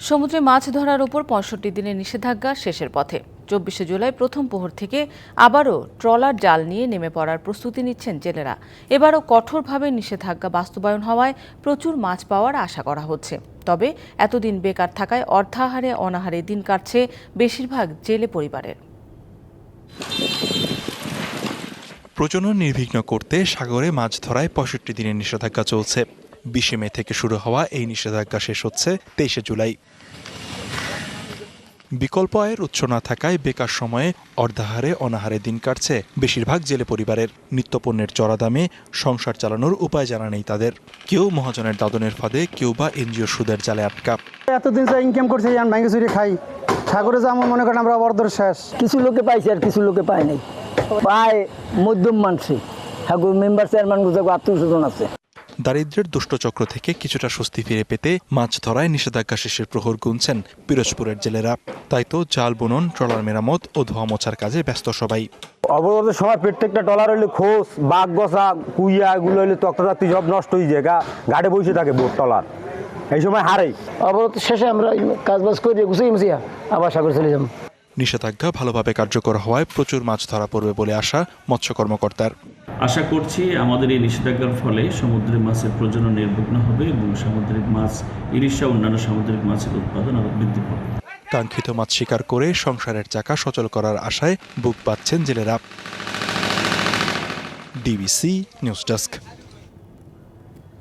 সমুদ্রে মাছ ধরার ওপর পঁয়ষট্টি দিনের নিষেধাজ্ঞা শেষের পথে। চব্বিশে জুলাই প্রথম প্রহর থেকে আবারও ট্রলার জাল নিয়ে নেমে পড়ার প্রস্তুতি নিচ্ছেন জেলেরা। এবারও কঠোরভাবে নিষেধাজ্ঞা বাস্তবায়ন হওয়ায় প্রচুর মাছ পাওয়ার আশা করা হচ্ছে। তবে এতদিন বেকার থাকায় অর্ধাহারে অনাহারে দিন কাটছে বেশিরভাগ জেলে পরিবারের। প্রজনন নির্বিঘ্ন করতে সাগরে মাছ ধরায় পঁয়ষট্টি দিনের নিষেধাজ্ঞা চলছে। বিশে মে থেকে শুরু হওয়া এই নিষেধাজ্ঞা শেষ হচ্ছে তেইশে জুলাই। বিকল্প আয়ের উৎস না থাকায় বেকার সময়ে অর্ধাহারে অনাহারে দিন কাটছে বেশিরভাগ জেলে পরিবারের। নিত্যপণ্যের চড়া দামে সংসার চালানোর উপায় জানা নেই তাদের। কেউ মহাজনের দাদনের ফাঁদে কেউ বা এনজিও সুদের জালে আটকা। এতদিন যা ইনকাম করছে আমি ভাঙ্গে চুরি খাই। সাগরে যা আমার মনে করেন আমরা অর্ধর শেষ। কিছু লোকে পাইছে আর কিছু লোকে পায় নাই। পায় মধ্যম মানুষে ঠাকুর মেম্বার চেয়ারম্যানগুলো আত্মীয় স্বজন আছে। দারিদ্র্যের দুষ্টচক্র থেকে কিছুটা স্বস্তি ফিরে পেতে মাছ ধরায় নিষেধাজ্ঞা শেষের প্রহর গুনছেন পিরোজপুরের জেলেরা। তাই তো জাল বুনন ট্রলার মেরামত ও ধোয়া মোছার কাজে ব্যস্ত সবাই। অবরোধের সময় প্রত্যেকটা ডলার হইলে খোস বাঘ বসা কুইয়া এগুলো হইলে তক্তাজাতি সব নষ্ট হয়ে যায় গা গাড়ি বসে থাকে বোট টলার এই সময় হারে অবরোধ শেষে আমরা কাজ বাজ করে গুছিয়ে মুছিয়া আবার সাগর চলে যাব। নিষেধাজ্ঞা ভালোভাবে কার্যকর হওয়ায় প্রচুর মাছ ধরা পড়বে বলে আশা মৎস্য কর্মকর্তার। আশা করছি আমাদের এই নিষেধাজ্ঞার ফলে সমুদ্রের মাছের প্রজনন নির্বিঘ্ন হবে এবং সামুদ্রিক মাছ ইলিশা অন্যান্য সামুদ্রিক মাছের উৎপাদন আরও বৃদ্ধি পাবে। কাঙ্ক্ষিত মাছ শিকার করে সংসারের চাকা সচল করার আশায় বুক পাচ্ছেন জেলেরা। DBC news desk.